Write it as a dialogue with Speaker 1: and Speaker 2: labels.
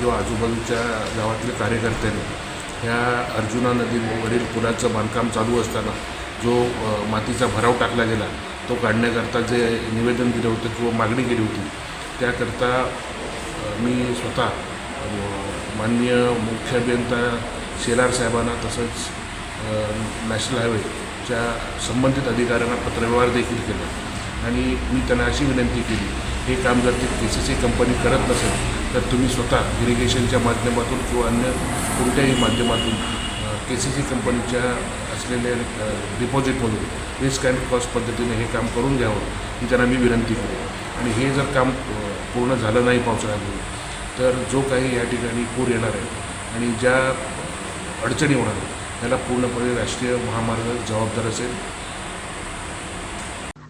Speaker 1: किंवा आजूबाजूच्या गावातल्या कार्यकर्त्यांनी ह्या अर्जुना नदीवरील पुलाचं बांधकाम चालू असताना जो मातीचा भराव टाकला गेला तो काढण्याकरता जे निवेदन दिलं होतं किंवा मागणी केली होती त्याकरता मी स्वतः माननीय मुख्य अभियंता शेलार साहेबांना तसंच नॅशनल हायवेच्या संबंधित अधिकाऱ्यांना पत्रव्यवहार देखील केला. आणि मी त्यांना अशी विनंती केली हे काम जर ते के सी सी कंपनी करत नसेल तर तुम्ही स्वतः इरिगेशनच्या माध्यमातून किंवा अन्य कोणत्याही माध्यमातून के सी सी कंपनीच्या असलेल्या डिपॉझिटमधून रिस्क अँड कॉस्ट पद्धतीने हे काम करून घ्यावं ही त्यांना मी विनंती केली. आणि हे जर काम पूर्ण झालं नाही पावसाळ्यामध्ये तर जो काही या ठिकाणी पूर येणार आहे आणि ज्या अडचणी होणार आहेत त्याला पूर्णपणे राष्ट्रीय महामार्ग जबाबदार असेल